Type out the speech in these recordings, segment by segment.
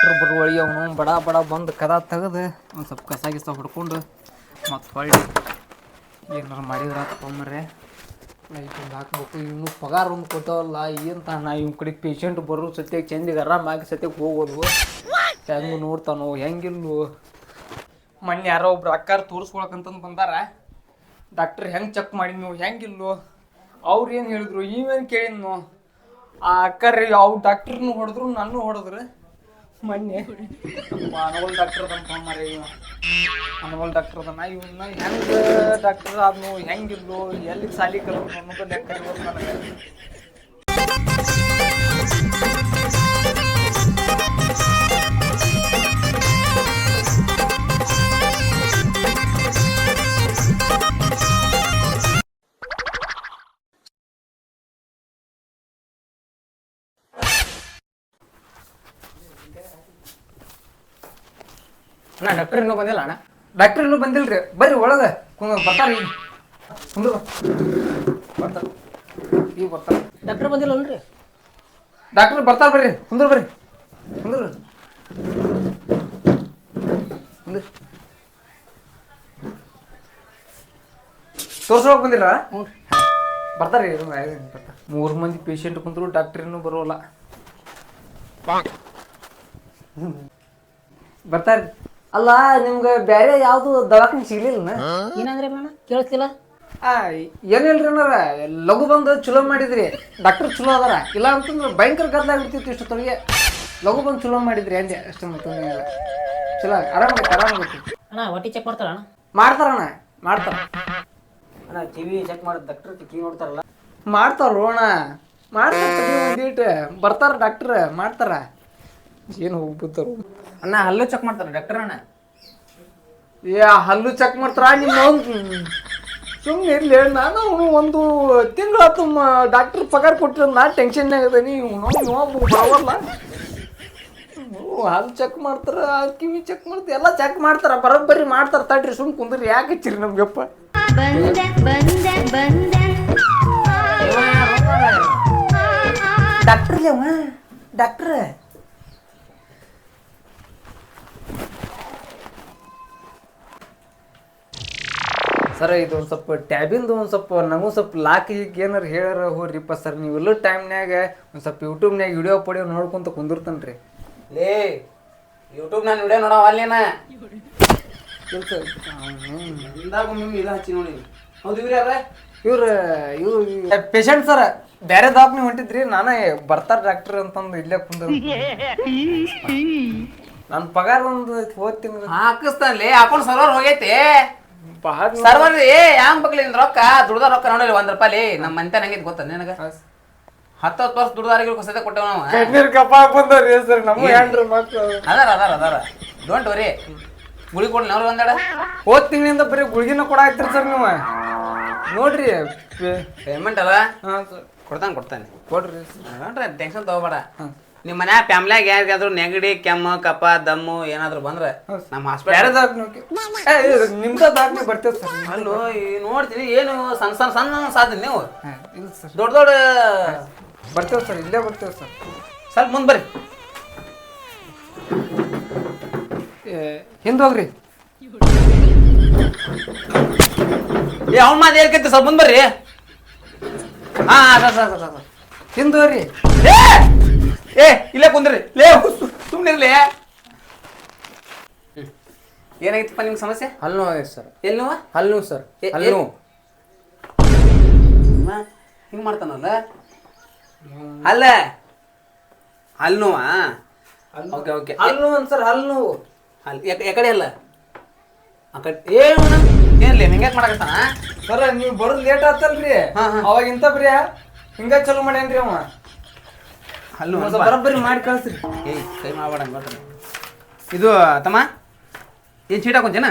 Doctor ಬರುವಳಿ ಅವನು. ಬಡ ಬಡ, ಬಂದು ಕದ ತೆಗೆದು ಒಂದು ಸ್ವಲ್ಪ ಕಸ ಗಿಸ ಹೊಡ್ಕೊಂಡು ಮತ್ತು ಹೊಳ್ಳಿ. ಏನಾರು ಮಾಡಿದ್ರೆ ಲೈಟ್ ಒಂದು ಹಾಕ್ಬೇಕು. ಇವನು ಪಗಾರ ಒಂದು ಕೊಟ್ಟವಲ್ಲ, ಏನು ನಾ ಇವ್ನ ಕಡೆ ಪೇಷಂಟ್ ಬರೋ ಸತ್ಯಕ್ಕೆ ಚೆಂದಿಗೆ ಆರಾಮಾಗಿ ಸತ್ಯಕ್ಕೆ ಹೋಗೋದು. ಹೆಂಗೆ ನೋಡ್ತಾನೋ, ಹೆಂಗಿಲ್ವೋ. ಮೊನ್ನೆ ಯಾರೋ ಒಬ್ರು ಅಕ್ಕಾರ ತೋರಿಸ್ಕೊಳಕಂತಂದು ಬಂದಾರ. ಡಾಕ್ಟ್ರ್ ಹೆಂಗೆ ಚೆಕ್ ಮಾಡಿದ್ನು, ಹೆಂಗಿಲ್ವೋ. ಅವ್ರು ಏನು ಹೇಳಿದ್ರು? ಇವೇನು ಕೇಳಿದ್ನು? ಆ ಅಕ್ಕರ್ ಅವು ಡಾಕ್ಟ್ರನ್ನು ಹೊಡೆದ್ರು, ನನ್ನೂ ಹೊಡೆದ್ರು. ಮೊನ್ನೆ. ಅನುಗುಲ್ ಡಾಕ್ಟರ್ ಅದಂತ ಫೋನ್ ಇವ ಅನುಗುಲ್ ಡಾಕ್ಟರ್ ಅದನ್ನ ಇವನ್ನ ಹೆಂಗೆ ಡಾಕ್ಟರ್ ಆದ್ನು ಹೆಂಗಿದ್ಲು ಎಲ್ಲಿ ಸಾಲಿ ಕಲ್ತು ಅನ್ನೋದು ಲೆಕ್ಕ ನನಗೆ. ಅಣ್ಣ ಡಾಕ್ಟರ್ ಇನ್ನೂ ಬಂದಿಲ್ಲ ಅಣ್ಣ. ಡಾಕ್ಟರ್ ಇನ್ನೂ ಬಂದಿಲ್ರಿ. ಬರ್ರಿ ಒಳಗೆ. ಕುಂದ ಬರ್ತಾರ. ಈಗ ಕುಂದ್ರು ಬರ್ತಾರ. ಈಗ ಬರ್ತಾರ. ಡಾಕ್ಟರ್ ಬಂದಿಲ್ಲ ಅಲ್ರಿ ಡಾಕ್ಟರ್ ಬರ್ತಾರೆ ಬರ್ರಿ. ಕುಂದ್ರ ಬರ್ರಿ. ಕುಂದ್ರ. ಕುಂದ್ರ. ತೋರ್ಸೋಕ್ ಬಂದಿಲ್ಲ ಹ್ಞೂ ಬರ್ತಾರೆ ಬರ್ತಾರೆ? ಮೂರು ಮಂದಿ ಪೇಷಂಟ್ ಕುಂತರು ಡಾಕ್ಟರ್ ಇನ್ನೂ ಬರೋಲ್ಲ. ಬರ್ತಾರೆ ಅಲ್ಲ ನಿಮ್ಗೆ ಬೇರೆ ಯಾವ್ದು ದವಾಖಾನೆ ಸಿಗ್ಲಿಲ್ಲ ಏನಂದ್ರೆ ಅಣ್ಣ ಆ ಏನಿಲ್ರಿ ಅಣ್ಣಾರ ಲಘು ಬಂದು ಚಲೋ ಮಾಡಿದ್ರಿ. ಡಾಕ್ಟರ್ ಚಲೋ ಅದಾರ. ಇಲ್ಲ ಅಂತಂದ್ರೆ ಭಯಂಕರ ಗದ್ದಲಾಗ್ಬಿಡ್ತಿತ್ತು ಇಷ್ಟೊತ್ತಿಗೆ ಲಘು ಬಂದು ಚಲೋ ಮಾಡಿದ್ರಿ ಅಂದೆ. ಅಷ್ಟೇ ಮತ್ತೊಂದೇನಿಲ್ಲ ಚಲೋ ಆರಾಮಾಗೈತೆ ಆರಾಮಾಗೈತಿ ಅಣ್ಣ ಹೊಟ್ಟಿ ಚೆಕ್ ಮಾಡ್ತಾರ ಅಣ್ಣ? ಮಾಡ್ತಾರಣ್ಣ ಮಾಡ್ತಾರ. ಅಣ್ಣ ಟಿವಿ ಚೆಕ್ ಮಾಡೋದು ಡಾಕ್ಟರ್ ಟಿವಿ ನೋಡ್ತಾರಲ್ಲ? ಮಾಡ್ತಾರ ಅಣ್ಣ? ಮಾಡ್ತಾರ ಬರ್ತಾರ ಡಾಕ್ಟ್ರ್ ಮಾಡ್ತಾರ. ಏನು ಹೋಗ್ಬಿಡ್ತಾರ? ಅಣ್ಣ ಹಲ್ಲು ಚೆಕ್ ಮಾಡ್ತಾರೆ ಡಾಕ್ಟರ್ ಅಣ್ಣ? ಏ ಹಲ್ಲು ಚೆಕ್ ಮಾಡ್ತಾರ? ನಿಮ್ಮ ಸುಮ್ಮನೆ ಇರ್ಲಿ ನಾನು ಅವನು ಒಂದು ತಿಂಗಳು ಡಾಕ್ಟರ್ ಪಗಾರ ಕೊಟ್ಟಿರೋ ನಾ ಟೆನ್ಷನ್ನಾಗ ಅದೀನಿ ಬರೋಲ್ಲ ಹಲ್ಲು ಚೆಕ್ ಮಾಡ್ತಾರ ಕಿವಿ ಚೆಕ್ ಮಾಡ್ತಾರ ಎಲ್ಲ ಚೆಕ್ ಮಾಡ್ತಾರೆ ಬರೋಬ್ಬರಿ ಮಾಡ್ತಾರೆ. ತಡ್ರಿ ಸುಮ್ ಕುಂದ್ರಿ ಯಾಕೆ ಹಚ್ಚಿರಿ ನಮ್ಗಪ್ಪ? ಡಾಕ್ಟ್ರ ಬಂದೆ ಡಾಕ್ಟ್ರ್? ಸರ್ ಇದು ಒಂದು ಸ್ವಲ್ಪ ಟ್ಯಾಬಿಂದು ಒಂದು ಸ್ವಲ್ಪ ನಮಗೂ ಸ್ವಲ್ಪ ಲಾಕ್ ಈಗ ಏನಾರು ಹೇಳಾರ ಹೋಗ್ರಿಪ್ಪ ಸರ್. ನೀವೆಲ್ಲ ಟೈಮ್ನ್ಯಾಗ ಒಂದು ಸ್ವಲ್ಪ ಯೂಟ್ಯೂಬ್ನ್ಯಾಗ ವಿಡಿಯೋ ಪಡಿಯೋ ನೋಡ್ಕೊಂತ ಕುಂದಿರ್ತಾನೆ ರೀ ಲೇ ಯೂಟ್ಯೂಬ್ ನಾನು ವಿಡಿಯೋ ನೋಡೋ ಅಲ್ಲೇನ ಇಂದಾಗ ಒಮ್ಮೆ ಇದು ಹಚ್ಚಿ ನೋಡಿ ಹೌದು ಇವ್ರು ಯಾರ ಇವ್ರ ಇವ್ರು ಪೇಷಂಟ್ ಸರ್ ಬೇರೆ ದವಾಖಾನೆ ಹೊಂಟಿದ್ರಿ? ನಾನೇ ಬರ್ತಾರ ಡಾಕ್ಟರ್ ಅಂತಂದು ಇಲ್ಲೇ ಕುಂದ ನನ್ನ ಪಗಾರ ಒಂದು ಹೋಗ್ತೀನಿ. ಹಾಕಿಸ್ತಾನೆ ಹಾಕೊಂಡು ಅಕೌಂಟ್ ಸರ್ವರ್ ಹೋಗೈತಿ. ಸರ್ವರ್ ಏ ಹ್ಯಾಂಗ್ ಬಗ್ಲಿ ರೊಕ್ಕ? ದುಡ್ದ ರೊಕ್ಕ ನೋಡಿಲ್ಲ ಒಂದ್ ರೂಪಾಯಿ ನಮ್ಮ ಮಂತೆ ನಂಗಿದ್ ಗೊತ್ತ ನಿನಗ? ಹತ್ತು ಹತ್ತು ವರ್ಷ ದುಡ್ದಾರಿಗೆ ಹೊಸದ ಕೊಟ್ಟೆವ ನಾವು. ಕಣ್ಣೀರ್ ಕಪ್ಪ ಸರ್ ನಮ್ಮ ಹೆಂಡ್ರು ಮಕ್ಕಳು ಅದಾರ ಅದಾರ ಅದಾರ. ಡೋಂಟ್ ವರಿ ಗುಳಿ ಕೊಡ್ಲಿ ಅವ್ರು ಒಂದೆಡ. ಹೋದ ತಿಂಗಳಿಂದ ಬರೀ ಗುಳಿಗಿನ ಕೊಡಾಕ್ತಿರಿ ಸರ್ ನೀವು. ನೋಡ್ರಿ. ಪೇಮೆಂಟ್ ಅಲ್ಲ? ಹಾ ಸರ್. ಕೊಡ್ತಾನೆ ಕೊಡ್ತಾನೆ. ಕೊಡ್ರಿ ನೋಡ್ರಿ ಟೆನ್ಷನ್ ತಗೋಬೇಡ. ನಿಮ್ಮ ಮನ್ಯಾಗ ಫ್ಯಾಮ್ಲಿಯಾಗ ಯಾರಿಗಾದ್ರೂ ನೆಗಡಿ ಕೆಮ್ಮು ಕಪ ದಮ್ಮು ಏನಾದ್ರು ಬಂದ್ರೆ ನಮ್ಮ ಹಾಸ್ಪಿಟಲ್ ನಿಮ್ದ ದಾಖಲೆ ಬರ್ತೇವೆ ಸರ್? ಅಲ್ಲೋ ಈ ನೋಡ್ತೀನಿ ಏನು ಸಣ್ಣ ಸಣ್ಣ ಸಣ್ಣ ಸಾಧ್ಯ ನೀವು? ಇಲ್ಲ ಸರ್. ದೊಡ್ಡ ದೊಡ್ಡ ಬರ್ತೇವೆ ಸರ್ ಇಲ್ಲೇ ಬರ್ತೇವೆ ಸರ್. ಸ್ವಲ್ಪ ಮುಂದೆ ಬರ್ರಿ. ಹಿಂದೆ ಹೋಗ್ರಿ. ಏ ಅವ್ನ ಮಾತು ಹೇಳ್ಕೈತಿ ಸ್ವಲ್ಪ ಮುಂದೆ ಬರ್ರಿ. ಹಾಂ ಸರ್ ಸರ್ ಸರ್ ಸರ್. ಹಿಂದೆ ಹೋಗ್ರಿ. ಏ ಇಲ್ಲ ಕುಂದ್ರಿ. ಲೇ ಸುಮ್ಮನಿರ್ಲಿ ಏನಾಗಿತ್ತಪ್ಪ ನಿಮ್ಗೆ ಸಮಸ್ಯೆ? ಹಲ್ಲು ಆಗೈತೆ ಸರ್. ಎಲ್ಲಿ ನೋವ? ಹಲ್ಲು ಸರ್. ಎ- ಹಲ್ಲು ಎ- ಹಿಂಗೆ ಮಾಡ್ತಾನಲ್ಲ? ಅಲ್ಲ ಅಲ್ಲಿ ನೋವಾ? Okay okay. ಹಲ್ಲು ನೋವು ಸರ್ ಹಲ್ಲು ನೋವು. ಅಲ್ಲಿ ಎಕಡೆ ಅಲ್ಲ. ಆ ಕಡೆ ಏನು ಏನ್ಲಿ ಹಿಂಗ್ಯಾಕ್ ಮಾಡಕತ್ತಾನ? ಸರ್ ನೀವು ಬರೋದು ಲೇಟ್ ಆತಲ್ರಿ. ಹಾ, ಹಾ. ಅವಾಗ ಇಂತ ಬರೀ ಹಿಂಗ ಚಲೋ ಮಾಡ್ಯಾನ್ರಿ ಅವ. ಹಲ್ಲು ಒಂದ್ ಸ್ವಲ್ಪ ಬರೋಬ್ಬರಿ ಮಾಡಿ ಕಳಿಸ್ರಿ. ಏಯ್ ಕೈ ಮಾಡಬೇಡ ಇದು ತಮ್ಮ? ಏನು ಚೀಟ ಹಾಕೊಂತೇನ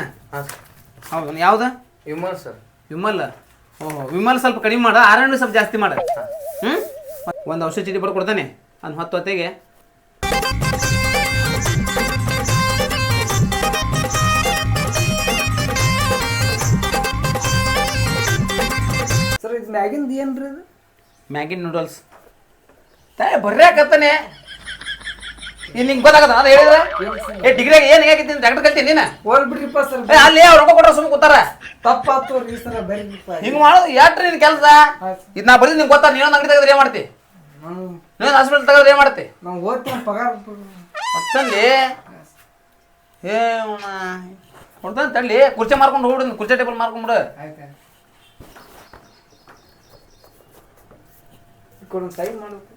ಹೌದು ಯಾವ್ದು? ವಿಮಲ್ ಸರ್. ವಿಮಲ್? ಓಹೋ ವಿಮಲ್ ಸ್ವಲ್ಪ ಕಡಿಮೆ ಮಾಡ. ಆರಣ್ಣು ಸ್ವಲ್ಪ ಜಾಸ್ತಿ ಮಾಡ. ಹ್ಞೂ ಒಂದು ಔಷಧ ಚೀಟಿ ಬರ್ದು ಕೊಡ್ತಾನೆ. ಒಂದು ಹತ್ತು ಹೊತ್ತಿಗೆ. ಸರ್ ಇದು ಮ್ಯಾಗಿಂದ ಏನ್ರಿ ಇದು? ಮ್ಯಾಗಿನ್ ನೂಡಲ್ಸ್ ತಾಯ ಬರ್ರ್ಯಾಕತ್ತಾನೆ ಇಲ್ಲಿ ನಿಂಗೆ ಗೊತ್ತಾಗತ್ತ ಅದು ಹೇಳಿದ್ರೆ ಏ ಡಿಗ್ರಿ ಏನು ಹೇಗಿತ್ತು ಡಾಕ್ಟರ್ ಕಲ್ತೀನಿ ನೀನು? ಹೋಗ್ಬಿಡ್ರಿಪ್ಪ ಸರ್. ಏ ಅಲ್ಲಿ ಅವ್ರು ರೊಕ್ಕ ಕೊಟ್ರೆ ಸುಮ್ಮನೆ ಕೂತಾರ. ತಪ್ಪಾತು ರೀ ಸರ್ ಬರ್ರಿಪ್ಪ. ಹಿಂಗ್ ಮಾಡೋದು ಯಾಟ್ರಿ ನಿನ್ ಕೆಲಸ? ಇದು ನಾ ಬರ್ದಿ ನಿಂಗೆ ಗೊತ್ತಾ? ನೀನೊಂದು ಅಂಗಡಿ ತೆಗೆದ್ರೆ ಏನ್ ಮಾಡ್ತಿ? ನಾನು ನೀನು ಹಾಸ್ಪಿಟಲ್ ತೆಗೆದ್ರೆ ಏನು ಮಾಡ್ತಿ? ನಾವು ಓದ್ತೀನಿ ಪಗಾರ ಮತ್ತಲ್ಲಿ? ಏ ಕೊಡ್ತಾನೆ ತಳ್ಳಿ ಕುರ್ಚಿ ಮಾರ್ಕೊಂಡು ಹೋಗ್ಬಿಡು ಕುರ್ಚಿ ಟೇಬಲ್ ಮಾರ್ಕೊಂಡ್ಬಿಡು ಆಯ್ತು ಕೊಡೊಂದು ಸೈನ್ ಮಾಡ್ಬೇಕು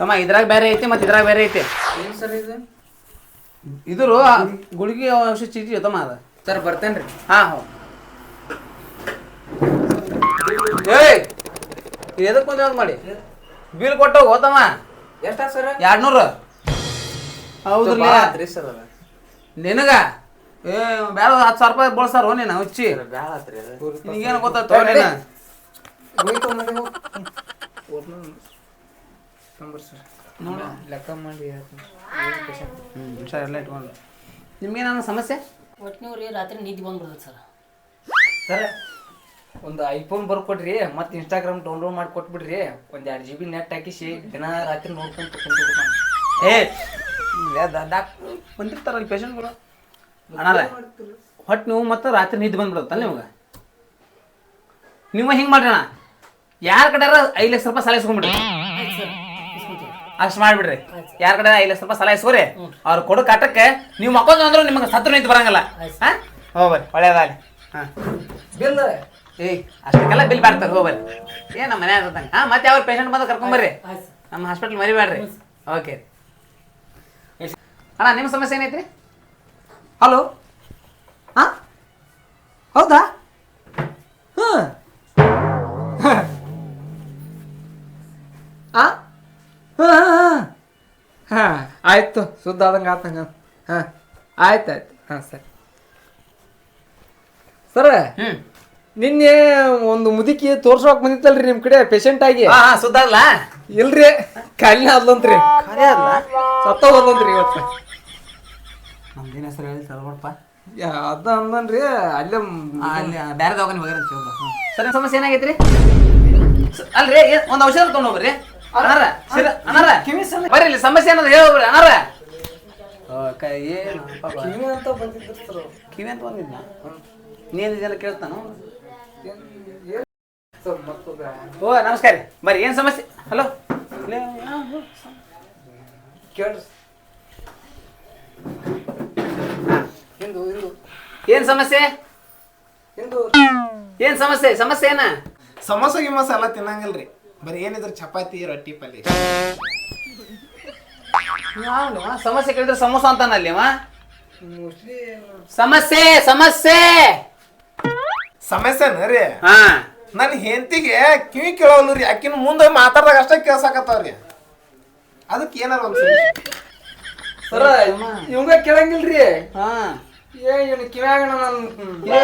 ತಮ್ಮ ಇದ್ರಾಗ ಬೇರೆ ಐತಿ ಮತ್ತೆ ಇದ್ರಾಗ ಬೇರೆ ಐತಿ ಏನು ಸರ್ ಇದು ಇದ್ರು ಗುಳಿಗೆ ಔಷಧ ಚೀಟಿ ತಮ್ಮ ಅದ ಸರ್ ಬರ್ತೇನೆ ರೀ ಹಾ ಹೋ ಏಯ್ ಎದಕ್ಕೆ ಬಂದ ಮಾಡಿ ಬಿಲ್ ಕೊಟ್ಟು ಹೋತಮ್ಮ ಎಷ್ಟ ಸರ್ ಎರಡ್ನೂರು ಹೌದ್ರಿ ಸರ್ ನಿನಗ ಏ ಬೇಡ ಹತ್ತು ಸಾವಿರ ರೂಪಾಯಿ ಬಳಸಾರ ನೀನು ಹುಚ್ಚಿ. ಬ್ಯಾಳ ಆತ್ರಿ ಅದು. ನಿನಗೇನು ಗೊತ್ತಾಯ್ತು ನೀನು. ಹೋಯ್ತು ನೋಡಿ ಲೆಕ್ಕ ಮಾಡಿ ಹ್ಞೂ ಸರ್ ಎಲ್ಲ ಇಟ್ಕೊಂಡು. ನಿಮ್ಗೇನ ಸಮಸ್ಯೆ? ಒಟ್ಟಿನವ್ರಿ ರಾತ್ರಿ ನಿದ್ದೆ ಬಂದ್ಬಿಡ್ತದೆ ಸರ್. ಸರ್. ಒಂದು ಐಫೋನ್ ಬರ್ಕೊಡ್ರಿ ಮತ್ತೆ ಇನ್ಸ್ಟಾಗ್ರಾಮ್ ಡೌನ್ಲೋಡ್ ಮಾಡಿ ಕೊಟ್ಬಿಡ್ರಿ. ಒಂದು ಎರಡು ಜಿ ಬಿ ನೆಟ್ ಹಾಕಿಸಿ ದಿನ ರಾತ್ರಿ ನೋಡ್ಕೊಂಡು ಕುಂತ್ಬಿಡ್ತಾನೆ ಏ ಡಾಕ್ಟ್ರು ಬಂದಿರ್ತಾರಲ್ಲ ಪೇಷಂಟ್ಗಳು ಅಣ್ಣಾರ ಹೊಟ್ಟೆ ನೀವು ಮತ್ತೆ ರಾತ್ರಿ ನಿದ್ದೆ ಬಂದ್ಬಿಡುತ್ತಲ್ಲ ನಿಮ್ಗೆ? ನೀವು ಹಿಂಗೆ ಮಾಡ್ರಣ ಯಾರ ಕಡೆ ಐದು ಲಕ್ಷ ರೂಪಾಯಿ ಸಾಲ ಇಸ್ಕೊಂಡ್ಬಿಡ್ರಿ? ಅಷ್ಟು ಮಾಡ್ಬಿಡ್ರಿ. ಯಾರ ಕಡೆ ಐದು ಲಕ್ಷ ರೂಪಾಯಿ ಸಾಲ ಇಸ್ಕೋರಿ. ಅವ್ರು ಕೊಡೋ ಕಾಟಕ್ಕೆ ನೀವು ಮಕ್ಕೊಂದು ಅಂದ್ರೆ ನಿಮಗೆ ಸತ್ರ ನಿಂತು ಬರಂಗಿಲ್ಲ. ಹಾಂ? ಹೋಗ್ಬರ್ರಿ ಒಳ್ಳೇದಾಗಲಿ. ಹಾಂ. ಬಿಲ್ ಏಯ್ ಅಷ್ಟಕ್ಕೆಲ್ಲ ಬಿಲ್ ಬಾಡ್ತಾರೆ ಹೋಗ್ಬರ್ರಿ ಏನು ನಮ್ಮ ಮನೆ ಇರ್ತಂಗೆ ಹಾಂ ಮತ್ತೆ ಅವ್ರ ಪೇಷಂಟ್ ಬಂದು ಕರ್ಕೊಂಬರ್ರಿ ನಮ್ಮ ಹಾಸ್ಪಿಟ್ಲ್ ಮರಿಬೇಡ್ರಿ. ಓಕೆ ಅಣ್ಣ ನಿಮ್ಮ ಸಮಸ್ಯೆ ಏನೈತ್ರಿ? ಹಲೋ ಹಾಂ ಹೌದಾ? ಹಾಂ. ಹಾಂ? ಹಾಂ ಹಾಂ ಆಯ್ತು. ಸುದ್ದ ಆದಂಗೆ ಹಾ ಹಾಂ ಆಯ್ತು ಆಯ್ತು. ಹಾಂ ಸರಿ. ಸರ ಹ್ಞೂ ನಿನ್ನೆ ಒಂದು ಮುದುಕಿ ತೋರ್ಸೋಕ್ ಬಂದಿತ್ತಲ್ರಿ ನಿಮ್ಮ ಕಡೆ ಪೇಷಂಟ್ ಆಗಿ? ಹಾಂ ಹಾಂ ಸುದ್ದ ಅಲ್ಲ ಇಲ್ರಿ. ಖರೆ ಅಲ್ಲ ಸತ್ತ ಹೋದಂತ್ರಿ ಇವತ್ತು. ನಮ್ದೇನು ಹೆಸರು ಹೇಳಿ ಯಾ, ಅದ ಅಂದನ್ರಿ ಅಲ್ಲೇ ಅಲ್ಲಿ ಬೇರೆ ದವಾಖಾನೆ ಹೋಗ್ಯಾರ ಅಂತ ಕೇಳ್ದ. ಸರ್ ಸಮಸ್ಯೆ ಏನಾಗೈತ್ರಿ? ಸ- ಅಲ್ರಿ ಒಂದ್ ಔಷಧ ತಗೊಂಡ್ ಹೋಗ್ರಿ ಅನಾರ ಅನಾರ ಕಿವಿ ಬರ್ರಿ ಇಲ್ಲಿ ಸಮಸ್ಯೆ ಅನ್ನೋದು ಹೇಳೋಬ್ರಿ ಅನಾರ ಏನು ಕಿವಿ ಅಂತ ಬಂದಿದ್ರು ಸರ್ ಅವ್ರು. ಕಿವಿ ಅಂತ ಬಂದಿದ್ನ? ನೀನು ಇದೆಲ್ಲ ಕೇಳ್ತಾನು? ಓ ನಮಸ್ಕಾರ ರೀ. ಬರ್ರಿ ಏನ್ ಸಮಸ್ಯೆ? ಹಲೋ? ಕೇಳ್ರಿ ಹಿಂದು ಹಿಂದು. ಏನ್ ಸಮಸ್ಯೆ? ಹಿಂದು. ಏನ್ ಸಮಸ್ಯೆ? ಸಮಸ್ಯೆ ಏನ? ಸಮೋಸ ಗಿಮೋಸ ಎಲ್ಲ ತಿನ್ನಂಗಿಲ್ರಿ. ಬರೀ ಏನಿದ್ರು ಚಪಾತಿ ರೊಟ್ಟಿ ಪಲ್ಯ? ಸಮಸ್ಯೆ ಕೇಳಿದ್ರೆ ಸಮೋಸ ಅಂತಾನಲ್ಲಿ ಅವ ಮೋಸ್ಟ್ಲಿ ಸಮಸ್ಯೆ ಸಮಸ್ಯೆ! ಸಮಸ್ಯೆನ ರೀ? ಹಾ. ನನ್ನ ಹೆಂಡತಿಗೆ ಕಿವಿ ಕೇಳೋಲ್ಲ ರೀ ಆಕಿನ ಮುಂದೆ ಮಾತಾಡ್ದಾಗ ಅಷ್ಟೇ ಕೇಳ್ಸಾಕತ್ತಾವ್ರಿ. ಅದಕ್ಕೆ ಏನಾರ ಒಂದು ಸರ ಇವಂಗ ಕೇಳಂಗಿಲ್ರಿ. ಹಾ. ಏ ಇವ್ನ ಕಿವ್ಯಾಗ ನಾನು. ಏ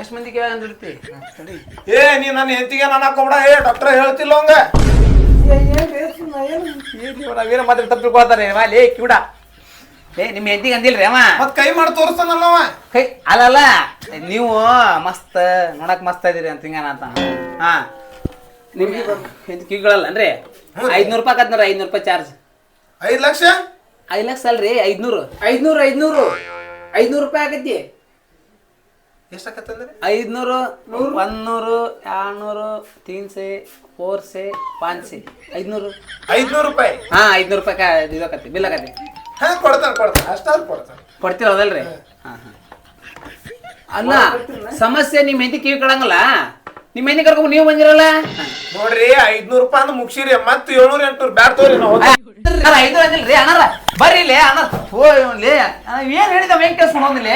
ಎಷ್ಟು ಮಂದಿ ಕೇಳ ಅಂದಿರ್ತಿ ಏ ನೀ ನನ್ನ ಹೆಂಡತಿಗೆ ನಾನು ಹಾಕೊಂಬಿಡ. ಏ ಡಾಕ್ಟರ್ ಹೇಳ್ತಿಲ್ಲ ಅವಂಗ. ನಾವೇನ ಮಾತ್ರ ತಪ್ಪು ಕೊಡ್ತಾರೆ ಲೇ ಕಿವಿಡ. ಏ ನಿಮ್ಮ ಹೆಂಡತಿಗೆ ಅಂದಿಲ್ರಿ ಅವ? ಮತ್ ಕೈ ಮಾಡಿ ತೋರಿಸ್ತಾನಲ್ಲ ಅವ. ಕೈ ಅಲ್ಲಲ್ಲ ನೀವು ಮಸ್ತ್ ನೋಡಕ್ ಮಸ್ತ್ ಇದೀರಿ ಅಂತ ಹಿಂಗಾನ ಅಂತ. ಹಾ. ನಿಮ್ಗೆ ಕಿವಿಗಳಲ್ಲನ್ರಿ ಐದ್ನೂರು ರೂಪಾಯಿ ಆಕತ್ ನೋಡ್ರಿ ಐದ್ನೂರು ರೂಪಾಯಿ ಚಾರ್ಜ್. ಐದ್ ಲಕ್ಷ? ಐದು ಲಕ್ಷ ಅಲ್ರಿ ಐದ್ನೂರು. ಐದ್ನೂರು ಐದ್ನೂರು. ಐದ್ನೂರು ರೂಪಾಯಿ ಆಗತ್ತೆ ಎಷ್ಟಾಕತ್ತಂದ್ರಿ? ಐದ್ನೂರು ಒಂದ್ನೂರು ಎರಡ್ನೂರು ತೀನ್ಸೆ ಫೋರ್ಸೆ ಪಾನ್ಸೆ. ಐದ್ನೂರು. ಐದ್ನೂರು ರೂಪಾಯಿ? ಹಾ ಐದ್ನೂರು ರೂಪಾಯಿ ಕಾ ಇದು ಬಿಲ್ ಆಗತ್ತೆ. ಹಾ ಕೊಡ್ತಾರ ಕೊಡ್ತಾನ ಅಷ್ಟಾದ್ರು ಕೊಡ್ತಾನ ಕೊಡ್ತೀರ ಹೌದಲ್ರಿ ಹಾ. ಹಾ ಅಲ್ಲ ಸಮಸ್ಯೆ ನಿಮ್ಮ ಹೆಂಡತಿ ಕಿವಿ ಕಡಂಗಲ್ಲ ನಿಮ್ಮ ಹೆಂಡತಿ ಕರ್ಕೊಂಡು ನೀವು ಬಂದಿರಲ್ಲ? ನೋಡ್ರಿ ಐದ್ನೂರು ರೂಪಾಯಿ ಅಂದ್ರೆ ಮುಗ್ಸಿರಿ. ಮತ್ತೆ ಏಳ್ನೂರ ಎಂಟ್ನೂರು ಬ್ಯಾಡ ತೋರಿ ನಾವು ಐದು ಅಂದಿಲ್ರಿ ಅಣ್ಣಾರ? ಬರ್ರಿ ಲೇ ಅಣ್ಣ. ಓ ಲೇ ಏನ್ ಹೇಳಿದ ವೆಂಕಟೇಶ್ ಹೋಗಿಲ್ಲ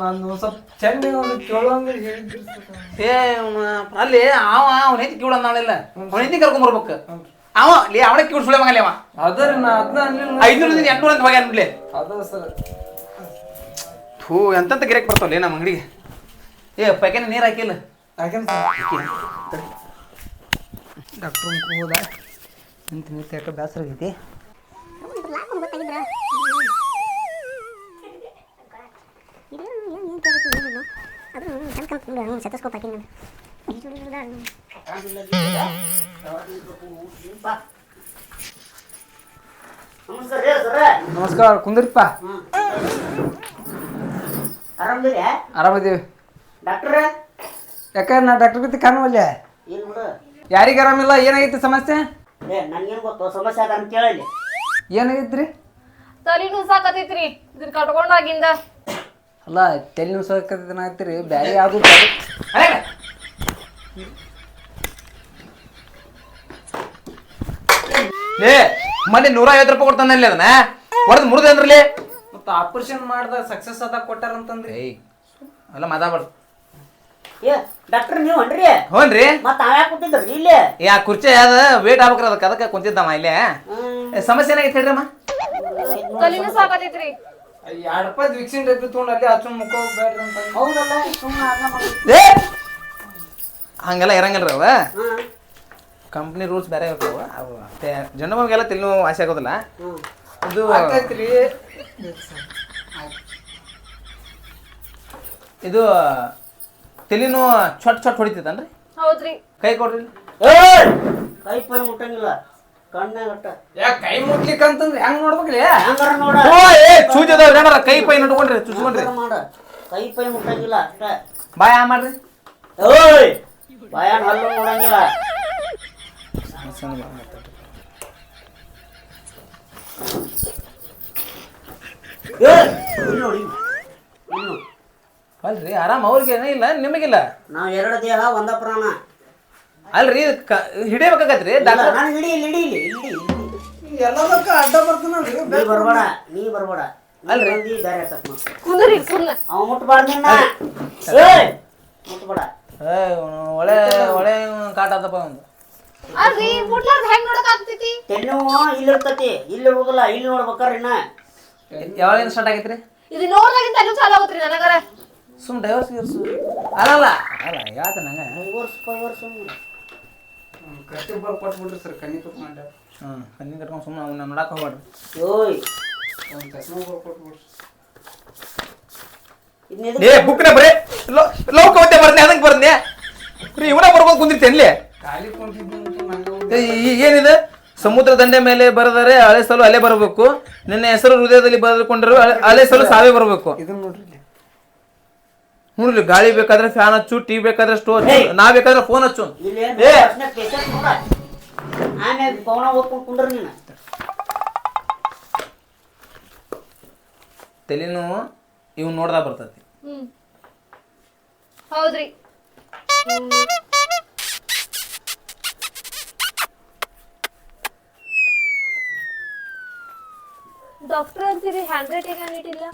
ನಾನು ಸ್ವಲ್ಪ ಹೇಳಿದ್ರಿ ಸರ್ ಏ ಅವ್ನ ಅಲ್ಲಿ ಅವ ಅವ್ನ ಹೆಂಡತಿ ಕಿವಿಡ ನಾಳೆಲ್ಲ. ಅವ್ನ ಹೆಂಡತಿ ಕರ್ಕೊಂಡ್ ಬರ್ಬೇಕು. ಅವ ಲೇ ಅವಳ ಕಿವಿಡ್ ಸುಳೆ ಮಗಲ್ಲ ಅವ. ಅದರ ನಾ ಅದನ್ನ ಅನ್ಲಿಲ್ಲ ಐದ್ನೂರು ಎಂಟ್ನೂರು ಅಂತ ಹೋಗ್ಯಾನ ಅನ್ಬಿಡ್ಲಿ ಅದ ಸರ್. ಥೂ ಎಂತಂತ ಗಿರಕ್ ಬರ್ತಾವಲ್ಲ ನಮ್ಮ ಅಂಗಡಿಗೆ? ಏ ಪೈಕೇನ ನೀರು ಹಾಕಿಲ್ಲ? ಯಾಕೆಂತ ಡಾಕ್ಟ್ರ್ ಹೋದ. ನಿಂತು ನಿಂತು ಯಾಕೆ ಬೇಸರ ಆಗೈತಿ ಇದೇನು ನಮಸ್ಕಾರ ಕುಂದ್ರಿಪ್ಪ ಆರಾಮದೀವಿ ಡಾಕ್ಟ್ರ ಯಾಕ ನಾ ಡಾಕ್ಟರ್ ಗತಿ ಕಾಣುವಲ್ಲ ಯಾರಿಗೆ ಆರಾಮಿಲ್ಲ ಏನಾಗಿತ್ತು ಸಮಸ್ಯೆ? ನನ್ಗೇನ್ ಗೊತ್ತು ಸಮಸ್ಯೆ ಅದ ಅಂತ ಕೇಳಲಿ ಇದನ್ನ ಕಟ್ಕೊಂಡಾಗಿಂದ. ಅಲ್ಲ ತಲೆ ನುಸಕತ್ತೀರಿ ಬ್ಯಾರೆ ಯಾವ್ದು ಏ ಲೇ ಮೊನ್ನೆ ನೂರ ಐವತ್ತು ರೂಪಾಯಿ ಕೊಡ್ತಾನಲ್ಲಿ ಅದನ್ನ ಹೊಡೆದು ಮುರಿದೆ ಅಂದ್ರಲ್ಲಿ. ಮತ್ತೆ ಆಪರೇಷನ್ ಮಾಡ್ದ ಸಕ್ಸಸ್ ಅದ ಕೊಟ್ಟಾರಂತಂದ್ರಿ ಏಯ್ ಅಲ್ಲ ಮಾತಾಡ್ಬಾರ್ದು ಏ ಡಾಕ್ಟರ್ ನೀವು ಅನ್ರಿ ಹ್ಞೂನ್ರಿ ಮತ್ತೆ ಯಾಕೆ ಕೂತಿದ್ರಿ ಇಲ್ಲಿ? ಯಾ ಕುರ್ಚಿ ಅದ ವೇಟ್ ಆಗ್ಬೇಕ್ರಿ ಅದಕ್ಕೆ ಅದಕ್ಕೆ ಕುಂತಿದ್ದಮ್ಮ ಇಲ್ಲೇ. ಏ, ಸಮಸ್ಯೆ ಏನಾಗೈತೆ ಹೇಳ್ರಿ ಅಮ್ಮ ತಲಿ ನುಸಾಕತೈತ್ರಿ ಎರಡು ರೂಪಾಯಿ ವಿಕ್ಸಿನ್ ಡಬ್ಬಿ ತೊಗೊಂಡು ಅಲ್ಲಿ ಹಚ್ಚು ಮುಖ ಬೇಡ್ರಿ ಅಂತ ಹೌದಲ್ಲ ಏ! ಹಂಗೆಲ್ಲ ಇರಂಗಿಲ್ರಿ ಅವ? ಕಂಪ್ನಿ ರೂಲ್ಸ್ ಬೇರೆ ಇರ್ತಾವ. ಅವು ಜನಮಗೆಲ್ಲ ತಿನ್ನು ವಾಸಿ ಆಗೋದಿಲ್ಲ. ಹ್ಮ್. ಇದು ಆಕೈತ್ರಿ ಇದು ತಲೆನೂ ಚೊಟ್ ಚೊಟ್ ಹೊಡಿತೈತನ್ರಿ? ಹೌದ್ರಿ. ಕೈ ಕೊಡ್ರಿ. ಏಯ್! ಕೈ ಪೈ ಮುಟ್ಟಂಗಿಲ್ಲ. ಯಾ ಕೈ ಮುಟ್ಲಿಕ್ಕಂತಂದ್ರೆ ಹೆಂಗ್ ನೋಡ್ಬೇಕ್ರಿ ಹಂಗಾರ ನೋಡ? ಓ ಏ ಚೂಜದವ್ರು ಏನಾರ ಕೈ ಪೈ ನಡ್ಕೊಂಡ್ರಿ ಚುಚ್ಕೊಂಡ್ರಿ. ಹಂಗಾರ ಮಾಡ? ಕೈ ಪೈ ಮುಟ್ಟಂಗಿಲ್ಲ ಅಷ್ಟ. ಬಾಯ ಮಾಡ್ರಿ. ಓಯ್ ಬಾಯ ಹಲ್ಲು ನೋಡಂಗಿಲ್ಲ. ಏಯ್! ಇಲ್ಲಿ ನೋಡಿ ಇನ್ನು ಅಲ್ರಿ ಆರಾಮ್ ಅವ್ರಿಗೆ ಏನೂ ಇಲ್ಲ ನಿಮಗಿಲ್ಲ? ನಾವ್ ಎರಡು ದೇಹ ಒಂದ ಪ್ರಾಣ. ಅಲ್ರಿ ಹಿಡಿಯಬೇಕಾಗತ್ರಿ ಕ ಹಿಡಿಬೇಕಾಗತ್ರಿ ಇಲ್ಲ, ಡಾಕ್ಟರ್ ನಾನು ಹಿಡಿ ಇಲ್ಲಿ ಹಿಡಿ ಇಲ್ಲಿ ಇಲ್ಲಿ ಇಲ್ಲಿ. ಎಲ್ಲದಕ್ಕ ಅಡ್ಡ ಬರ್ತಾನಲ್ರಿ ನೀ ಬರ್ಬೇಡ ನೀ ಬರ್ಬೇಡ. ಅಲ್ರಿ. ಬೇರೆ ಕುಂದ್ರಿ ಅವ ಮುಟ್ಬಾರ್ದು ನಿನ್ನ. ಏ ಮುಟ್ಬೇಡ. ಏ, ಅವ್ನು ಒಳ್ಳೆ ಒಳ್ಳೆ ಕಾಟ ಆತಪ್ಪ ಒಂದು ಅಲ್ರಿ ಮುಟ್ಲಾರ್ದ ಹೆಂಗ್ ನೋಡಕ್ ಆಗ್ತೈತಿ? ತೆನ್ನವು ಇಲ್ಲಿ ಇರ್ತತಿ ಇಲ್ಲಿ ಇರುವುದಿಲ್ಲ ಇಲ್ಲಿ ನೋಡ್ಬೇಕಾರ ಇನ್ನ. ಯಾವಾಗ ಸ್ಟಾರ್ಟ್ ಆಗೈತ್ರಿ? ಇದು ನೋಡ್ದಾಗಿಂದ ತಲೆ ಚಾಲು ಆಗತ್ರಿ ನನಗರ. ಸುಮ್ ಡೈವರ್ಸ್ ಗಿರ್ಸು ಅಲ್ಲಲ್ಲ ಅಲ್ಲ ಯಾತ ನಂಗೆ? ವರ್ಷ ವರ್ಷ ಕಟ್ಟಿ ಬರ್ ಕೊಟ್ಬಿಡ್ರಿ ಸರ್ ಕಣ್ಣಿ ತುಪ್ಪ ಮಾಡ್ಯಾರ ಹ್ಞೂ ಕಟ್ಕೊಂಡು ಸುಮ್ಮನೆ ಅವ್ನ ನೋಡಕ್ಕೆ ಹೋಗ್ಬೇಡ್ರಿ ಓಯ್ ಒಂದು ಚಸ್ಮಾ ಬರ್ ಕೊಟ್ಬಿಡ್ರಿ. ಇದನ್ನ ಏ ಬುಕ್ನ ಬರೇ ಅದಕ್ಕೆ ಬರ್ನೆ ರೀ ಇವನ ಬರ್ಬೋದು ಕುಂದಿರ್ತೇನ್ಲಿ ಖಾಲಿ ಕುಂತಿದ್ದು ಏನಿದೆ? ಸಮುದ್ರ ದಂಡೆ ಮೇಲೆ ಬರೆದರೆ ಅಳೆಸಲು ಅಲೆ ಬರಬೇಕು. ನಿನ್ನ ಹೆಸರು ಹೃದಯದಲ್ಲಿ ಬರೆದುಕೊಂಡರು ಅಳೆಸಲು ಹಳೆ ಸಲು ಸಾವೇ ಬರಬೇಕು. ಇದನ್ನ ನೋಡ್ರಿ ಇಲ್ಲಿ. ಗಾಳಿ ಬೇಕಾದ್ರೆ ಫ್ಯಾನ್ ಹಚ್ಚು ಟಿ ಬೇಕಾದ್ರೆ ಸ್ಟೋರ್ ಹಚ್ಚು ನಾ ಬೇಕಾದ್ರೆ ಫೋನ್ ಹಚ್ಚು ಏ! ಆಮೇಲೆ ಓದ್ಕೊಂಡು ಕುಂಡ್ರ ನೀನು. ಇವ್ ನೋಡ್ದಾ ಬರ್ತತಿ. ಹ್ಮ್. ಹೌದ್ರಿ. ಡಾಕ್ಟರ್ ಅಂತೀರಿ ಹ್ಯಾಂಡ್ ರೈಟಿಂಗ್ ನೀಟಿಲ್ಲ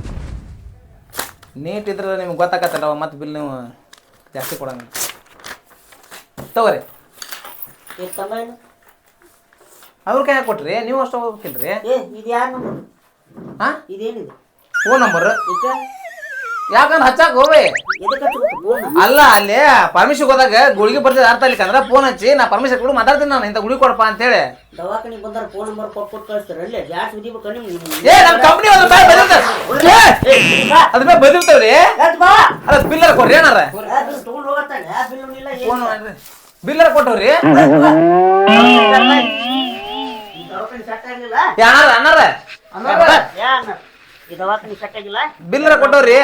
ನೀಟ್ ಇದ್ರೆ ನಿಮ್ಗೆ ಗೊತ್ತಾಗತ್ತಲ್ಲ ಮತ್ತೆ ಬಿಲ್ ನೀವು ಜಾಸ್ತಿ ಕೊಡಂಗ. ತಗೋರಿ. ಅವ್ರ ಕೈ ಕೊಟ್ರಿ ನೀವು ಅಷ್ಟು ಹೋಗ್ಬೇಕಿಲ್ರಿ? ಹಾ? ಇದೇನಿದೆ? ಫೋನ್ ನಂಬರ್ ಯಾಕಂದ್ರೆ ಹಚ್ಚಾಕ ಫೋನ್ ಅಲ್ಲ ಅಲ್ಲಿ ಪರ್ಮಿಷನ್ ಹೋದಾಗ ಗುಳಿಗೆ ಬರ್ತದೆ ಅರ್ಥ ಅಲ್ಲಿ ಅಂದ್ರೆ ಫೋನ್ ಹಚ್ಚಿ ನಾ ಪರ್ಮಿಷನ್ ಕೊಡು ಮಾತಾಡ್ತೀನಿ ನಾನು ಇಂಥ ಗುಳಿ ಕೊಡಪ್ಪ ಅಂತೇಳಿ. ದವಾಖಾನಿಗೆ ಬಂದಾರ ಫೋನ್ ನಂಬರ್ ಕೊಟ್ಟು ಕಳಿಸ್ತಾರೆ. ಅಲ್ಲೇ ಉದಿಬೇಕು ನೀವು ಏ ನಮ್ಮ ಕಂಪ್ನಿ ಅದ್ರ ಮೇಲೆ ಅದ್ರ ಮೇಲೆ ಬಂದಿರ್ತಾವ್ರಿ. ಅಲ್ಲ ಬಿಲ್ಲರ್ ಕೊಡ್ರಿ ಏನಾರ? ಬಿಲ್ಲರ್ ಕೊಟ್ಟವ್ರಿ? ದವಾಖಾನೆ ಯಾರ ಅನ್ನಾರ ಯಾನ ಬಿಲ್ಲರ್ ಕೊಟ್ಟವ್ರಿ.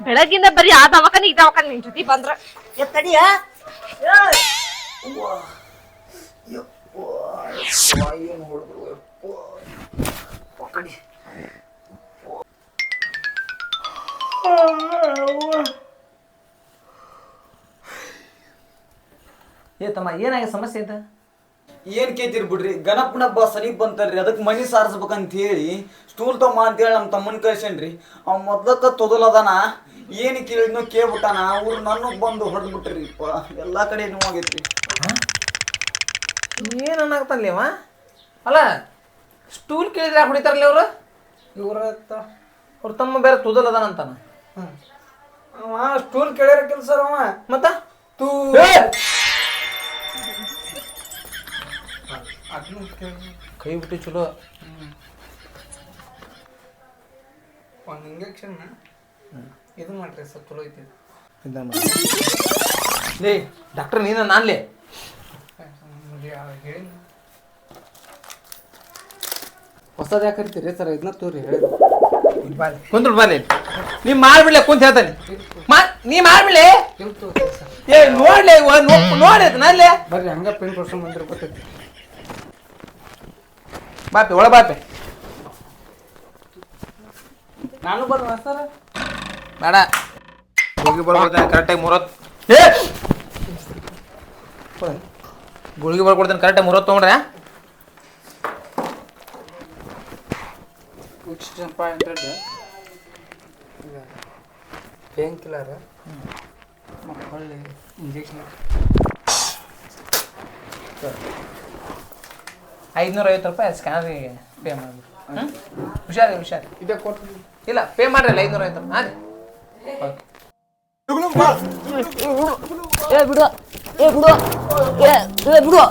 ಬೆಳಗಿಂದ ಬರೀ ಆ ದವಾಖಾನೆ ಈ ದವಾಖಾನೆ ನಿನ್ ಜೊತೆ ಬಂದ್ರ. ಏ ತಡಿಯ? ಏ! ತಮ್ಮ ಏನಾಗಿ ಸಮಸ್ಯೆ ಐತ ಏನ್ ಕೇತಿರ್ ಬಿಡ್ರಿ? ಗಣಪನ ಹಬ್ಬ ಸನೀಪ್ ಬಂತಾರ್ರಿ ಅದಕ್ಕೆ ಮನಿ ಸಾರಿಸ್ಬೇಕಂತ ಹೇಳಿ ಸ್ಟೂಲ್ ತಮ್ಮ ಅಂತೇಳಿ ನಮ್ಮ ತಮ್ಮನ ಕಳ್ಸೇನ್ರಿ. ಅವ್ ಮೊದ್ಲಕ್ಕ ತೊದಲದಾನ ಏನು ಕೇಳಿದ್ನೋ ಕೇಳ್ಬಿಟ್ಟಾನ ಅವ್ರು ನನ್ನ ಬಂದು ಹೊಡೆದ್ಬಿಟ್ರಿ ಎಲ್ಲಾ ಕಡೆ ನೋವಾಗೈತ್ರಿ. ಏನ್ ಅವ? ಅಲ್ಲ ಸ್ಟೂಲ್ ಕೇಳಿದ್ರೆ ಯಾಕೆ ಹೊಡಿತಾರಲ್ಲ ಅವರು ಇವ್ರ ಅವ್ರ ತಮ್ಮ ಬೇರೆ ತುದಲ್ ಅಂತಾನ. ಅವ ಸ್ಟೂಲ್ ಕೇಳ್ಯಾರ ಕೆಲ್ಸ ಅವ. ಮತ್ತ? ತೂ ಕೈ ಬಿಟ್ಟು ಚಲೋ. ಒಂದು ಇಂಜೆಕ್ಷನ್ ಇದು ಮಾಡ್ರಿ ಸ್ವಲ್ಪ ಚಲೋ ಐತಿ ಲೇ ಡಾಕ್ಟರ್ ನೀನ ನಾನ್ಲೇ ಹೊಸದು ಯಾಕೆ ಕರಿತೀರಿ ಸರ್? ಇದನ್ನ ತೋರಿ ಕುಂದ್ರು ಬರ್ಲಿ ನೀ ಮಾಡ್ಬಿಡ್ಲೆ ಕುಂತ ಹೇಳ್ತಾನೆ. ನೀ ಮಾಡ್ಬಿಡ್ಲೆ ಏ ನೋಡ್ಲೆ ನೋ- ನೋಡಿ ನಲ್ಲೇ ಬರ್ರಿ ಹಂಗ ಪೆನ್ ಕೊಡ್ಸ್ಕೊಂಡ್ ಬಂದ್ರೆ ಗೊತ್ತೈತಿ. ಬಾಪೆ ಒಳ ಬಾಪೆ. ನಾನು ಬರ್ರಿ ಸರ್? ಬೇಡ. ಹೋಗಿ ಬರ್ಕೊಡ್ತೇನೆ ಕರೆಕ್ಟಾಗಿ ಮೂರತ್ತು ಏ! ಗುಳಿಗೆ ಬರ್ಕೊಡ್ತೇನೆ ಕರೆಕ್ಟಾಗಿ ಮೂರತ್ತು ತೊಗೊಂಡ್ರೆ? ಪೇನ್ ಕಿಲ್ಲರ್ ಇಂಜೆಕ್ಷನ್ ಐದುನೂರ ಐವತ್ತು ರೂಪಾಯಿ ಸ್ಕ್ಯಾನರಿಗೆ ಪೇ ಮಾಡಿ ಹ್ಞೂ ಹುಷಾರಿ ಹುಷಾರಿ. ಇದೇ ಕೊಟ್ಟು ಇಲ್ಲ ಪೇ ಮಾಡ್ರಲ್ಲ ಐದುನೂರ ಐವತ್ತು ರೂಪಾಯಿ ಏ ಬಿಡು ಏ ಬಿಡು ಏ ಏ ಬಿಡು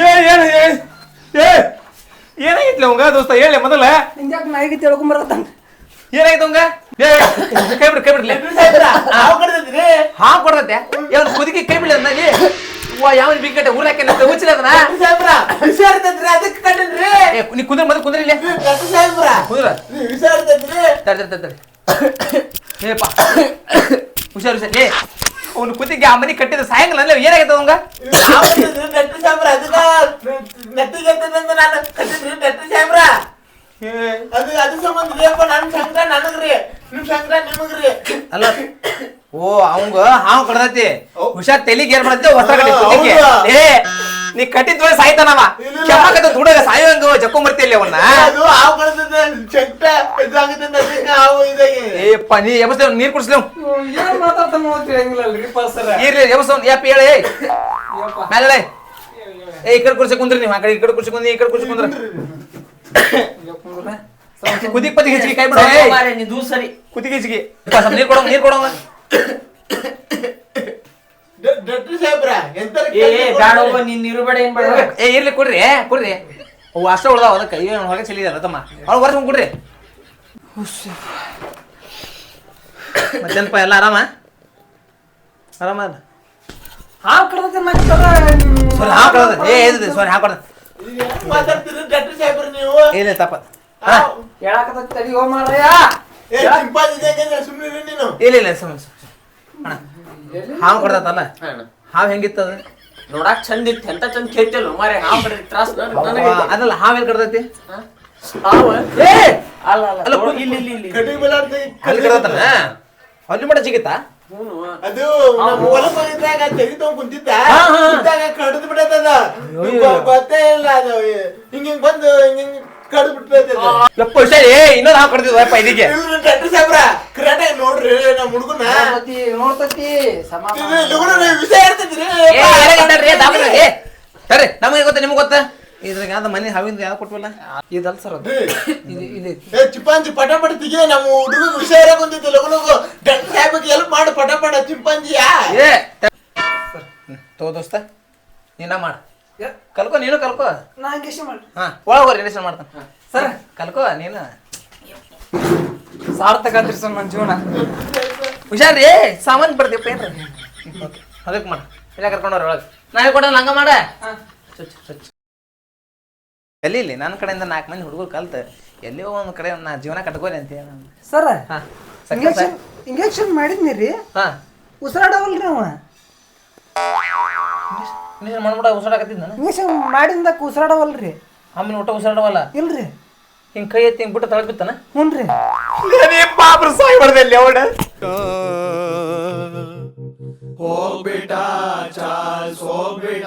ಏ ಏನು ಏ ಏನಾಗಿತ್ಲಿ ಅವಂಗ ದೋಸ್ತ? ಹೇಳಿ ಮೊದಲ. ನಾಯಿಗೆ ಏನಾಯ್ತು ಏ ಕೈ ಬಿಡು ಕೈ ಬಿಡ್ಲಿ ಹಾಂ ಕೊಡ್ತೈತೆ ಕುದಿಗೆ ಕೈ ಬಿಡ್ಲಿ ಅದನ್ನ ಇಲ್ಲಿ ವಾ ಯಾವ ಬಿಕ್ಕಟ್ಟೆ ಊರಾಕೆ ನನ್ನ ಉಚ್ಚಿಲ್ಲ ಅದನ್ನ ಅದಕ್ಕೆ ಕಂಡ್ರಿ ಏ ನೀ ಕುಂದ್ರ ಮೊದಲು ಕುಂದ್ರ ಇಲ್ಲಿ. ಸಾಹೇಬ್ರ ಕುಂದ್ರ. ಹುಷಾರಿದ್ರಿ ತಡಿ ತಡಿ ತಡಿ ಏಪ್ಪ. ಹುಷಾರು ಹುಷಾರು. ಏ ಅವ್ನು ಕುತ್ತಿಗೆ ಆ ಮನೆ ಕಟ್ಟಿದ ಸಾಯಂಕಾಲ ಅಲ್ಲ ಏನಾಗೈತೆ ಅವಂಗ? ಸಾಹೇಬ್ರ ಅದಕ್ಕ ನೆತ್ತಿಗೆ ಎತ್ತದಂತ ನಾನು ಕಟ್ಟಿದ್ರಿ ಸಾಹೇಬ್ರ ಅದು ಅದು ಸಂಬಂಧ ರೀಪ್ಪ ನನ್ ಸಂಕಟ ನನಗ್ರಿ. ನಿಮ್ ಸಂಕಟ ನಿಮಗ್ರಿ. ಅಲ್ಲ ಓ ಅವಂಗ ಹಾವು ಕಡದತಿ. ಹುಷಾರ್ ತೆಲಿಗೆ ಏನ್ ಮಾಡತ್ತೆ ಹೊಸ ಕಟ್ಟಿ ಕುತ್ತಿಗೆ. ಏ ನೀ ಕಟ್ಟಿದ್ ತೋರಿ ಸಾಯ್ತಾನವ ಕೆಮ್ಮಕತ್ತ ಹುಡುಗ ಸಾಯುವಂಗ ಜಕ್ಕೊಂಬರ್ತಿ ಇಲ್ಲಿ ಅವನ್ನ ಅದು ಹಾವು ಕಳ್ತದೆ ಸಂಕಟ ಇದಾಗುತ್ತೆ ಅದಕ್ಕೆ ಹಾವು ಇದಾಗಿ ಏಪ್ಪ ನೀ ಎಬಸ್ ನೀರ್ ಕುಡಿಸ್ಲೇವ್ ಏನು ಮಾತಾಡ್ತಾನ ಎಬಸ್ ಯಪ್ಪ ಹೇಳಿ. ಮೇಲೆ ಏ ಈ ಕಡೆ ಕುರ್ಸಿ ಕುಂದ್ರಿ ನೀವು ಆ ಕಡೆ ಈ ಕಡೆ ಕುರ್ಸಿ ಕುಂದ್ರಿ ಈ ಕಡೆ ಕುರ್ಸಿ ಕುಂದ್ರ. ಕುದಿ ಪದಿ ಹೆಚ್ಚಿಗೆ ಕೈ ಬಿಡ. ಏ. ನೀ ದೂರ ಸರಿ. ಕುದಿಗೆ ಹೆಚ್ಚಿಗೆ ನೀರ್ ಕೊಡೋ ನೀರ್ ಕೊಡೋ ಡಾಕ್ಟರ್ ಸಾಹೇಬ್ರ ಎಂತ ನೀನ್ ಇರುಬೇಡ ಏನ್ ಬೇಡ ಏ ಇರ್ಲಿ ಕೊಡ್ರಿ ಕೊಡ್ರಿ. ಅವು ಅಷ್ಟ ಉಳ್ದಾವ ಅದಕ್ಕೆ. ಏನು ಹೊರಗೆ ಚೆಲ್ಲಿದಾರ ತಮ್ಮ. ಅವ್ರು ವರ್ಷ ಕೊಡ್ರಿ. ಮತ್ತೇನಪ್ಪ ಎಲ್ಲ ಆರಾಮ? ಆರಾಮ ಅಲ್ಲ? ಹಾವು ಕಡ್ದೈತೆ ಮತ್ತೆ ಸರಿ ಹಾಂ ಕೊಡೋದು ಏ ಇದು ಸರಿ ಹಾಂ ಕೊಡೋದು. ಮಾತಾಡ್ತೀರಿ ಡಾಕ್ಟರ್ ಸಾಹೇಬ್ರ ನೀವು? ಇಲ್ಲ ತಪ್ಪ. ಹಾ ಹೇಳಾಕತ್ತ ತಡಿ ಹೋ ಮಾರಯ್ಯ ಏ ಚಿಂಪಾಂಜಿ ಇದ್ದಂಗೆ ಸುಮ್ಮನೆ ನೀನು? ಇಲ್ಲ ಇಲ್ಲ ಅಣ್ಣ ಹಾವು ಕೊಡ್ತಲ್ಲ ಹಾವು ಹೆಂಗಿತ್ತ ಅದು? ನೋಡಾಕ್ ಚಂದ ಇತ್ತು. ಎಂತ ಚಂದ ಕೇಳ್ತಿಲ್ಲ ಮಾರೆ ಹಾವ್ ಬರೀ ತ್ರಾಸ್ ಅದಲ್ಲ ಹಾವು ಎಲ್ಲಿ ಕಡ್ದೈತಿ ಹಾವ? ಏ! ಅಲ್ಲ ಅಲ್ಲ ಇಲ್ಲಿ ಇಲ್ಲಿ ಇಲ್ಲಿ. ಅಲ್ಲಿ ಕಡ್ದತನ ಅಲ್ಲಿ ಮಟ ಸಿಗಿತ್ತಾ? ಅದು ನಮ್ಮ ಹೊಲಕ್ ಹೋಗಿದ್ದಾಗ ತೆಗಿ ತಗೊಂಡ್ ಕುಂತಿದ್ದ. ಕಡ್ದು ಬಿಡತ್ತದ. ಗೊತ್ತೇ ಇಲ್ಲ ಅದು. ಹಿಂಗ್ ಹಿಂಗ್ ಬಂದು ಹಿಂಗ್ ಹಿಂಗ್ ಯಪ್ಪ ಏ ಇನ್ನೊಂದು ಹಾವು ಕಡ್ದಿದ್ವಪ್ಪ ಇದಕ್ಕೆ? ಇಲ್ರಿ ಡಾಕ್ಟರ್ ಸಾಹೇಬ್ರ. ಕರೆಕ್ಟಾಗಿ ನೋಡ್ರಿ ನಮ್ಮ ಹುಡುಗನ. ನೋಡ್ತತಿ ನೋಡ್ತತಿ ಸಮಾನ ವಿಷಯ ಏ ಏ. ಸರಿ ನಮಗೆ ಗೊತ್ತ ನಿಮಗೆ ಗೊತ್ತ? ಇದ್ರಾಗ ಯಾವ್ದು ಮನೆ ಹಾವಿಂದ ಯಾವ್ದು ಕೊಟ್ವಲ್ಲ? ಇದಲ್ಲ ಸರ್ ಅದು. ಇದು ಇದು ಏ ಚಿಂಪಾಂಜಿ ಪಟ ನಮ್ಮ ಹುಡುಗ ವಿಷಯ ಡಾಕ್ಟರ್ ಸಾಹೇಬ್ಗೆ ಎಲ್ಪ್ ಮಾಡು ಪಟ ಪಡ ಚಿಂಪಾಂಜಿಯಾ. ಏ. ತೋ ದೋಸ್ತ ನೀನ ಮಾಡ. ಕಲ್ಕೋ ನೀನು ಕಲ್ಕೋ. ನಾ ಇಷ್ಟ ಮಾಡಿ ಹಾ ಒಳಗೆ ರಿಲೇಷನ್ ಮಾಡ್ತಾನೆ. ಸರ್ ಕಲ್ಕೋ ನೀನು. ಸಾರ್ಥಕ ಸರ್ ನನ್ನ ಜೀವನ ಹುಷಾರಿ ಸಾಮಾನು ಬರ್ತೀವಿ ಏನ್ರಿ ಅದಕ್ಕೆ ಮಾಡ. ಇಲ್ಲ ಕರ್ಕೊಂಡವ್ರ ಒಳಗೆ. ನಾ ಹೇಳ್ಕೊಡಲ್ಲ ಹಂಗ ಮಾಡ. ಕಲೀಲಿ ಇಲ್ಲಿ? ನನ್ನ ಕಡೆಯಿಂದ ನಾಲ್ಕು ಮಂದಿ ಹುಡುಗರು ಕಲ್ತ. ಎಲ್ಲಿಯೋ ಒಂದು ಕಡೆ ನಾ ಜೀವನ ಕಟ್ಕೋರಿ ಅಂತ ಸರ್ ಹಾ ಇಂಜೆಕ್ಷನ್ ಇಂಜೆಕ್ಷನ್ ಮಾಡಿದ್ನಿ ರೀ. ಹಾ. ಉಸಿರಾಡವಲ್ರಿ ಅವ. ನೀನು ಮಾಡ್ಬಿಡ ಉಸಿರಾಕತ್ತಿದ್ದ ನಾನು? ಇಂಜೆಕ್ಷನ್ ಮಾಡಿಂದಕ್ಕೆ ಉಸಿರಾಡವಲ್ರಿ. ಆಮೇಲೆ ಊಟ ಉಸಿರಾಡವಲ್ಲ? ಇಲ್ರಿ. ಹಿಂಗೆ ಕೈ ಎತ್ತಿ ಹಿಂಗೆ ಬಿಟ್ಟು ತಳಗ್ ಬಿತ್ತಾನ? ಹ್ಞೂ ರೀ ಪಾಪ್ರ ಸಾಯಿ ಬರ್ದಲ್ಲಿ ಅವಡ ಹೋಗ್ಬಿಟ್ಟ ಚಾಲ್ಸ್ ಹೋಗ್ಬಿಟ